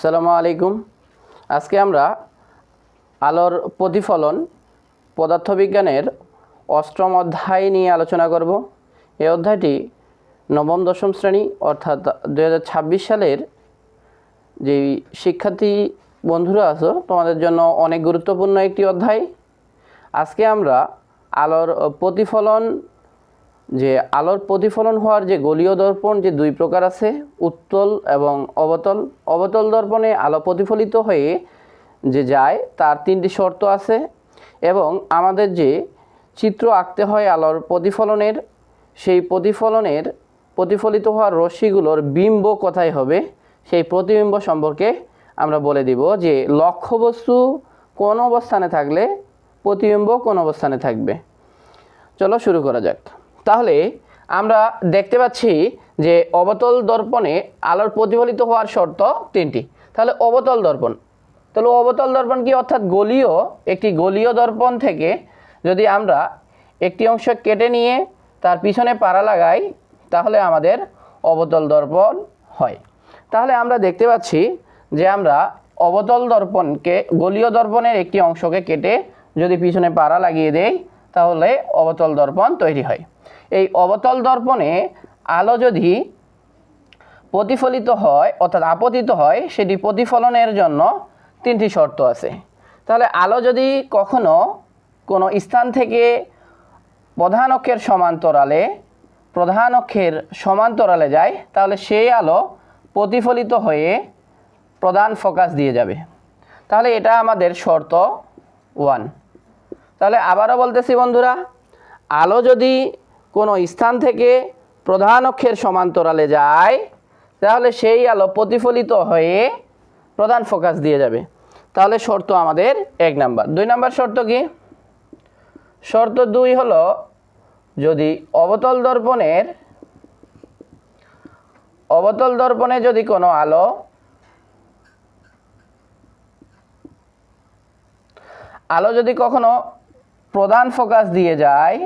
সালামু আলাইকুম। আজকে আমরা আলোর প্রতিফলন পদার্থবিজ্ঞানের অষ্টম অধ্যায় নিয়ে আলোচনা করব। এই অধ্যায়টি নবম, দশম শ্রেণি অর্থাৎ দু হাজার ছাব্বিশ সালের যেই শিক্ষার্থী বন্ধুরা আছো, তোমাদের জন্য অনেক গুরুত্বপূর্ণ একটি অধ্যায়। আজকে আমরা আলোর প্রতিফলন যে আলোর প্রতিফলন হওয়ার যে গলীয় দর্পণ যে দুই প্রকার আছে, উত্তল এবং অবতল। অবতল দর্পণে আলো প্রতিফলিত হয়ে যে যায়, তার তিনটি শর্ত আছে এবং আমাদের যে চিত্র আঁকতে হয় আলোর প্রতিফলনের, সেই প্রতিফলনের প্রতিফলিত হওয়ার রশ্মিগুলোর বিম্ব কোথায় হবে, সেই প্রতিবিম্ব সম্পর্কে আমরা বলে দিব যে লক্ষ্যবস্তু কোন অবস্থানে থাকলে প্রতিবিম্ব কোন অবস্থানে থাকবে। চলো শুরু করা যাক। তাহলে আমরা দেখতে পাচ্ছি যে অবতল দর্পণে আলোর প্রতিফলিত হওয়ার শর্ত তিনটি। তাহলে অবতল দর্পণ। তাহলে অবতল দর্পণ কি অর্থাৎ গলীয়? একটি গলীয় দর্পণ থেকে যদি আমরা একটি অংশ কেটে নিয়ে তার পিছনে পাড়া লাগাই, তাহলে আমাদের অবতল দর্পণ হয়। তাহলে আমরা দেখতে পাচ্ছি যে আমরা অবতল দর্পণকে, গলীয় দর্পণের একটি অংশকে কেটে যদি পিছনে পাড়া লাগিয়ে দেই, তাহলে অবতল দর্পণ তৈরি হয়। এই অবতল দর্পণে আলো যদি প্রতিফলিত হয়, অর্থাৎ আপতিত হয়, সেটি প্রতিফলনের জন্য তিনটি শর্ত আছে। তাহলে আলো যদি কখনো কোনো স্থান থেকে প্রধান অক্ষের সমান্তরালে, প্রধান অক্ষের সমান্তরালে যায়, তাহলে সেই আলো প্রতিফলিত হয়ে প্রধান ফোকাস দিয়ে যাবে। তাহলে এটা আমাদের শর্ত ওয়ান। তাহলে আবারও বলতেছি বন্ধুরা, আলো যদি কোনো স্থান থেকে প্রধান অক্ষের সমান্তরালে যায়, তাহলে সেই আলো প্রতিফলিত হয়ে প্রধান ফোকাস দিয়ে যাবে। তাহলে শর্ত আমাদের এক নাম্বার। দুই নাম্বার শর্ত কি? শর্ত দুই হলো, যদি অবতল দর্পণের, অবতল দর্পণে যদি কোনো আলো আলো যদি কখনো প্রধান ফোকাস দিয়ে যায়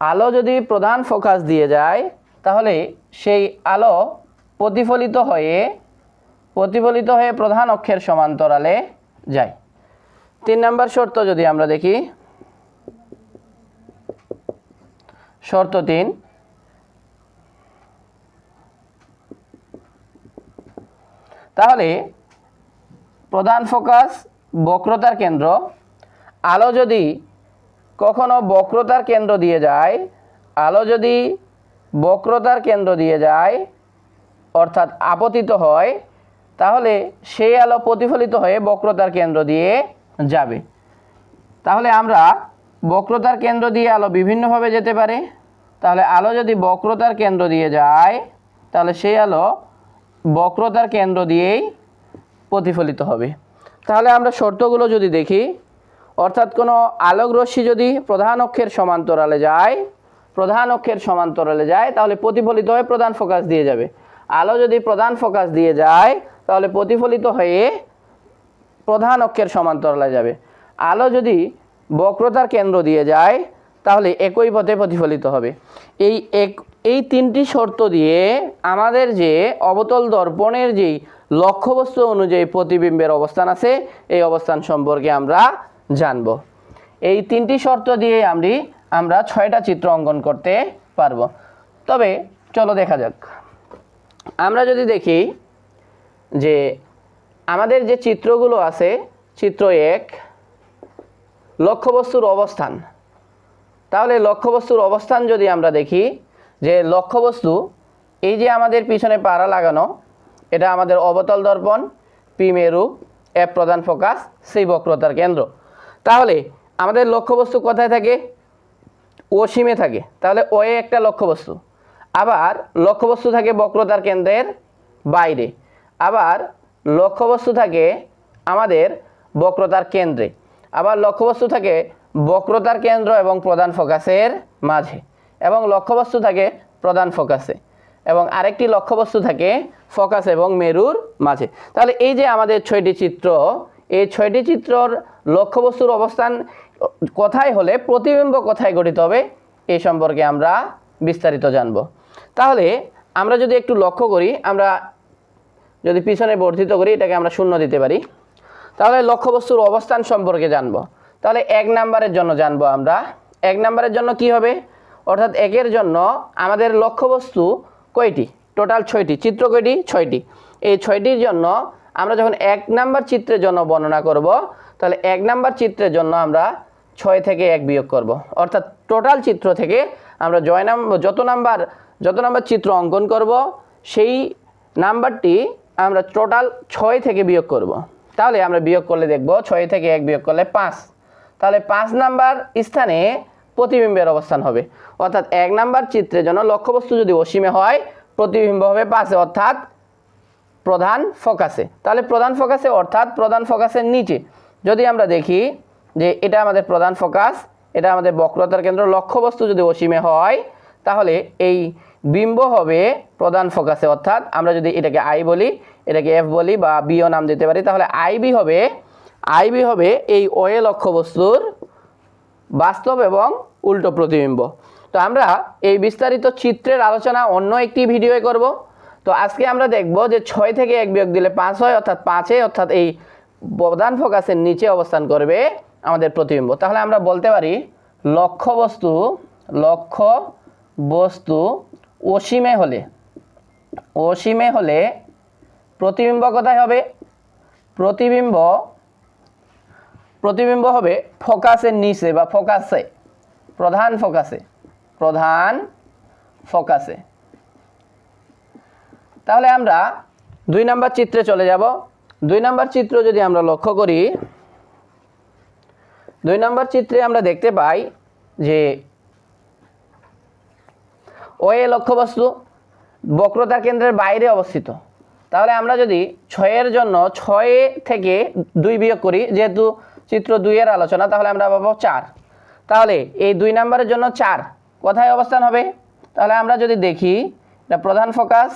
আলো যদি প্রধান ফোকাস দিয়ে যায়, তাহলে সেই আলো প্রতিফলিত হয়ে প্রতিফলিত হয়ে প্রধান অক্ষের সমান্তরালে যায়। তিন নম্বর শর্ত যদি আমরা দেখি, শর্ত তিন, তাহলে প্রধান ফোকাস বক্রতার কেন্দ্র, আলো যদি কখনো বক্রতার কেন্দ্র দিয়ে যায়, আলো যদি বক্রতার কেন্দ্র দিয়ে যায়, অর্থাৎ আপতিত হয়, তাহলে সেই আলো প্রতিফলিত হয়ে বক্রতার কেন্দ্র দিয়ে যাবে। তাহলে আমরা বক্রতার কেন্দ্র দিয়ে আলো বিভিন্নভাবে যেতে পারে। তাহলে আলো যদি বক্রতার কেন্দ্র দিয়ে যায়, তাহলে সেই আলো বক্রতার কেন্দ্র দিয়েই প্রতিফলিত হবে। তাহলে আমরা শর্তগুলো যদি দেখি অর্থাৎ কোনো আলোক রশ্মি যদি প্রধান অক্ষের সমান্তরালে যায়, প্রধান অক্ষের সমান্তরালে যায়, তাহলে প্রতিফলিত হয়ে প্রধান ফোকাস দিয়ে যাবে। আলো যদি প্রধান ফোকাস দিয়ে যায়, তাহলে প্রতিফলিত হয়ে প্রধান অক্ষের সমান্তরালে যাবে। আলো যদি বক্রতার কেন্দ্র দিয়ে যায়, তাহলে একই পথে প্রতিফলিত হবে। এই এক, এই তিনটি শর্ত দিয়ে আমাদের যে অবতল দর্পণের যেই লক্ষ্যবস্তু অনুযায়ী প্রতিবিম্বের অবস্থান আছে, এই অবস্থান সম্পর্কে আমরা জানব। এই তিনটি শর্ত দিয়ে আমি আমরা ছয়টা চিত্র অঙ্কন করতে পারব। তবে চলো দেখা যাক। আমরা যদি দেখি যে আমাদের যে চিত্রগুলো আছে, চিত্র এক, লক্ষ্যবস্তুর অবস্থান। তাহলে লক্ষ্যবস্তুর অবস্থান যদি আমরা দেখি, যে লক্ষ্যবস্তু, এই যে আমাদের পিছনে পাড়া লাগানো, এটা আমাদের অবতল দর্পণ, পি মেরু এফ প্রধান ফোকাস, সেই বক্রতার কেন্দ্র। তাহলে আমাদের লক্ষ্যবস্তু কোথায় থাকে? অসীমে থাকে। তাহলে ও এ একটা লক্ষ্যবস্তু। আবার লক্ষ্যবস্তু থাকে বক্রতার কেন্দ্রের বাইরে। আবার লক্ষ্যবস্তু থাকে আমাদের বক্রতার কেন্দ্রে। আবার লক্ষ্যবস্তু থাকে বক্রতার কেন্দ্র এবং প্রধান ফোকাসের মাঝে। এবং লক্ষ্যবস্তু থাকে প্রধান ফোকাসে। এবং আরেকটি লক্ষ্যবস্তু থাকে ফোকাস এবং মেরুর মাঝে। তাহলে এই যে আমাদের ছয়টি চিত্র এই ছয়টি চিত্রর লক্ষ্যবস্তুর অবস্থান কোথায় হলে প্রতিবিম্ব কোথায় গঠিত হবে। এই সম্পর্কে আমরা বিস্তারিত জানব। তাহলে আমরা যদি একটু লক্ষ্য করি, আমরা যদি পিছনে বর্ধিত করি, এটাকে আমরা শূন্য দিতে পারি। তাহলে লক্ষ্যবস্তুর অবস্থান সম্পর্কে জানব। তাহলে এক নাম্বারের জন্য জানব আমরা। এক নাম্বারের জন্য কি হবে? অর্থাৎ একের জন্য আমাদের লক্ষ্যবস্তু কয়টি? টোটাল ছয়টি, চিত্র কয়টি? ছয়টি। এই ছয়টির জন্য আমরা যখন এক নাম্বার চিত্রের জন্য বর্ণনা করব, তাহলে এক নাম্বার চিত্রের জন্য আমরা ছয় থেকে এক বিয়োগ করব। অর্থাৎ টোটাল চিত্র থেকে আমরা জয় নাম, যত নাম্বার যত নাম্বার চিত্র অঙ্কন করব, সেই নাম্বারটি আমরা টোটাল ছয় থেকে বিয়োগ করব। তাহলে আমরা বিয়োগ করলে দেখব, ছয় থেকে এক বিয়োগ করলে পাঁচ। তাহলে পাঁচ নাম্বার স্থানে প্রতিবিম্বের অবস্থান হবে। অর্থাৎ এক নাম্বার চিত্রের জন্য লক্ষ্যবস্তু যদি অসীমে হয়, প্রতিবিম্ব হবে পাঁচে। অর্থাৎ প্রধান ফোকাসে। তাহলে প্রধান ফোকাসে অর্থাৎ প্রধান ফোকাসের নিচে। যদি আমরা দেখি যে এটা আমাদের প্রধান ফোকাস, এটা আমাদের বক্রতার কেন্দ্র, লক্ষ্যবস্তু যদি অসীমে হয়, তাহলে এই বিম্ব হবে প্রধান ফোকাসে। অর্থাৎ আমরা যদি এটাকে আই বলি, এটাকে এফ বলি বা বিও নাম দিতে পারি, তাহলে আইবি হবে আইবি হবে এই ওয়ে লক্ষ্যবস্তুর বাস্তব এবং উল্টো প্রতিবিম্ব। তো আমরা এই বিস্তারিত চিত্রের আলোচনা অন্য একটি ভিডিওয়ে করব। তো আজকে আমরা দেখব যে ছয় থেকে এক বিয়োগ দিলে পাঁচ হয়, অর্থাৎ পাঁচে, অর্থাৎ এই প্রধান ফোকাসের নিচে অবস্থান করবে আমাদের প্রতিবিম্ব। তাহলে আমরা বলতে পারি, লক্ষ্য বস্তু লক্ষ্য বস্তু অসীমে হলে অসীমে হলে প্রতিবিম্ব কোথায় হবে? প্রতিবিম্ব প্রতিবিম্ব হবে ফোকাসের নিচে বা ফোকাসে, প্রধান ফোকাসে প্রধান ফোকাসে। তাহলে আমরা দুই নাম্বার চিত্রে চলে যাব। দুই নাম্বার চিত্র যদি আমরা লক্ষ্য করি, দুই নাম্বার চিত্রে আমরা দেখতে পাই যে ও ওয়ে লক্ষ্যবস্তু বক্রতার কেন্দ্রের বাইরে অবস্থিত। তাহলে আমরা যদি ছয়ের জন্য ছয়ে থেকে দুই বিয়োগ করি, যেহেতু চিত্র দুইয়ের আলোচনা, তাহলে আমরা পাবো চার। তাহলে এই দুই নাম্বারের জন্য চার কোথায় অবস্থান হবে? তাহলে আমরা যদি দেখি, এটা প্রধান ফোকাস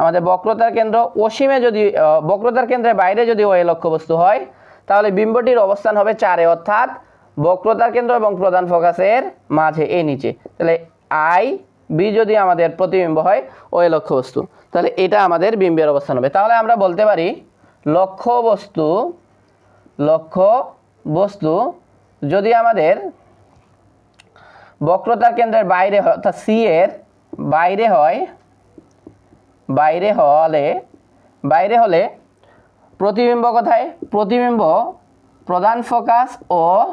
আমাদের বক্রতার কেন্দ্র অসীমে যদি বক্রতার কেন্দ্রের বাইরে যদি ওই লক্ষ্যবস্তু হয়, তাহলে বিম্বটির অবস্থান হবে চারে, অর্থাৎ বক্রতার কেন্দ্র এবং প্রধান ফোকাসের মাঝে, এই নিচে। তাহলে আই, বি যদি আমাদের প্রতিবিম্ব হয়, ওই লক্ষ্যবস্তু। তাহলে এটা আমাদের বিম্বের অবস্থান হবে। তাহলে আমরা বলতে পারি, লক্ষ্যবস্তু লক্ষ্য বস্তু যদি আমাদের বক্রতার কেন্দ্রের বাইরে হয়, অর্থাৎ সি এর বাইরে হয় বাইরে হলে বাইরে হলে প্রতিবিম্ব কোথায়? প্রতিবিম্ব প্রধান ফোকাস ও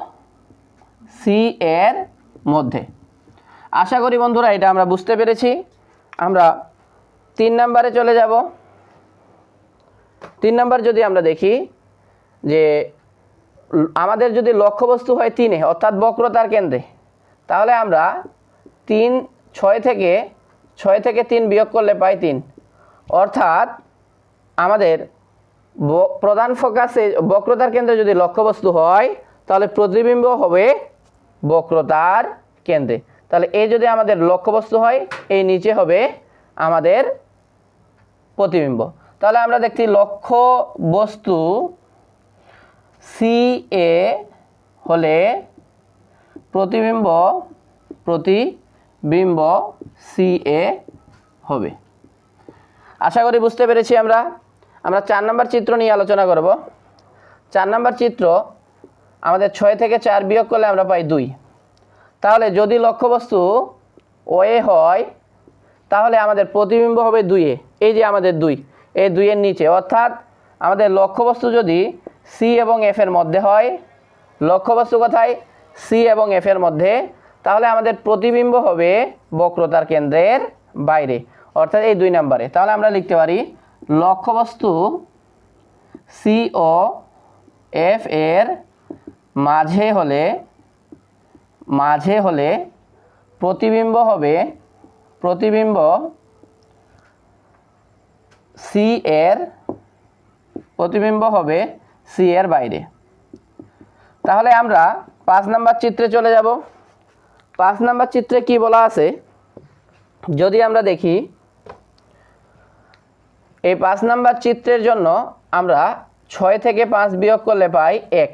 সি এর মধ্যে। আশা করি বন্ধুরা এটা আমরা বুঝতে পেরেছি। আমরা তিন নাম্বারে চলে যাব। তিন নাম্বার যদি আমরা দেখি যে আমাদের যদি লক্ষ্যবস্তু হয় তিনে, অর্থাৎ বক্রতার কেন্দ্রে, তাহলে আমরা তিন, ছয় থেকে ছয় থেকে তিন বিয়োগ করলে পাই তিন। অর্থাৎ আমাদের প্রধান ফোকাসে বক্রতার কেন্দ্রে যদি লক্ষ্যবস্তু হয়, তাহলে প্রতিবিম্ব হবে বক্রতার কেন্দ্রে। তাহলে এই যদি আমাদের লক্ষ্যবস্তু হয়, এই নিচে হবে আমাদের প্রতিবিম্ব। তাহলে আমরা দেখছি লক্ষ্য বস্তু সি এ হলে প্রতিবিম্ব প্রতিবিম্ব সি এ হবে। আশা করি বুঝতে পেরেছি আমরা। আমরা চার নম্বর চিত্র নিয়ে আলোচনা করব। চার নম্বর চিত্র আমাদের ছয় থেকে চার বিয়োগ করলে আমরা পাই দুই। তাহলে যদি লক্ষ্যবস্তু ওয়ে হয়, তাহলে আমাদের প্রতিবিম্ব হবে দুইয়ে এই যে আমাদের দুই, এই দুইয়ের নিচে। অর্থাৎ আমাদের লক্ষ্যবস্তু যদি সি এবং এফ এর মধ্যে হয়, লক্ষ্যবস্তু কোথায়? সি এবং এফ এর মধ্যে। তাহলে আমাদের প্রতিবিম্ব হবে বক্রতার কেন্দ্রের বাইরে। অর্থাৎ এই দুই নম্বরে। তাহলে আমরা লিখতে পারি লক্ষ্যবস্তু সি ও এফ এর মাঝে হলে মাঝে হলে প্রতিবিম্ব হবে, প্রতিবিম্ব সি এর, প্রতিবিম্ব হবে সি এর বাইরে। তাহলে আমরা পাঁচ নাম্বার চিত্রে চলে যাব। পাঁচ নাম্বার চিত্রে কি বলা আছে? যদি আমরা দেখি এই পাঁচ নাম্বার চিত্রের জন্য আমরা ছয় থেকে পাঁচ বিয়োগ করলে পাই এক।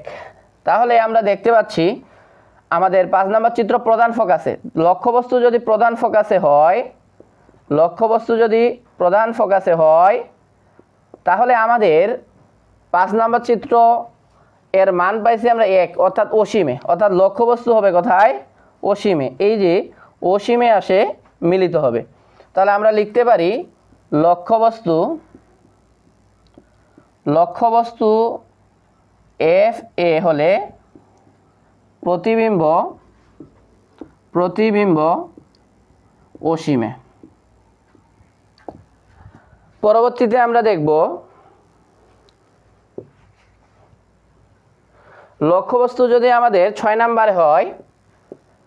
তাহলে আমরা দেখতে পাচ্ছি আমাদের পাঁচ নাম্বার চিত্র প্রধান ফোকাসে। লক্ষ্যবস্তু যদি প্রধান ফোকাসে হয়, লক্ষ্যবস্তু যদি প্রধান ফোকাসে হয়, তাহলে আমাদের পাঁচ নাম্বার চিত্র এর মান পাইছি আমরা এক, অর্থাৎ অসীমে। অর্থাৎ লক্ষ্যবস্তু হবে কোথায়? অসীমে। এই যে অসীমে আসে মিলিত হবে। তাহলে আমরা লিখতে পারি লক্ষ্যবস্তু লক্ষ্যবস্তু এফ এ হলে প্রতিবিম্ব প্রতিবিম্ব অসীমে। পরবর্তীতে আমরা দেখব লক্ষ্যবস্তু যদি আমাদের ছয় নাম্বারে হয়,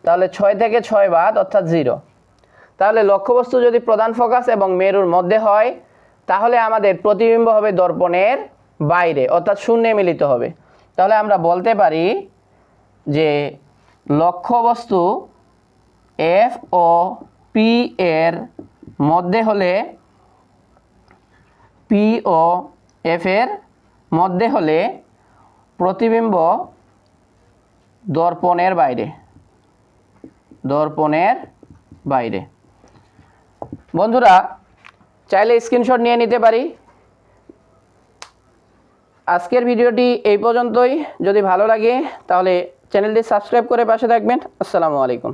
তাহলে ছয় থেকে ছয় বাদ অর্থাৎ জিরো। তাহলে লক্ষ্যবস্তু যদি প্রধান ফোকাস এবং মেরুর মধ্যে হয়, তাহলে আমাদের প্রতিবিম্ব হবে দর্পণের বাইরে, অর্থাৎ শূন্যে মিলিত হবে। তাহলে আমরা বলতে পারি যে লক্ষ্যবস্তু এফ ও পি এর মধ্যে হলে পি ও এফ এর মধ্যে হলে প্রতিবিম্ব দর্পণের বাইরে দর্পণের বাইরে। বন্ধুরা, চাইলে স্ক্রিনশট নিয়ে নিতে পারি। আজকের ভিডিওটি এই পর্যন্তই। যদি ভালো লাগে, তাহলে চ্যানেলটি সাবস্ক্রাইব করে পাশে থাকবেন। আসসালামু আলাইকুম।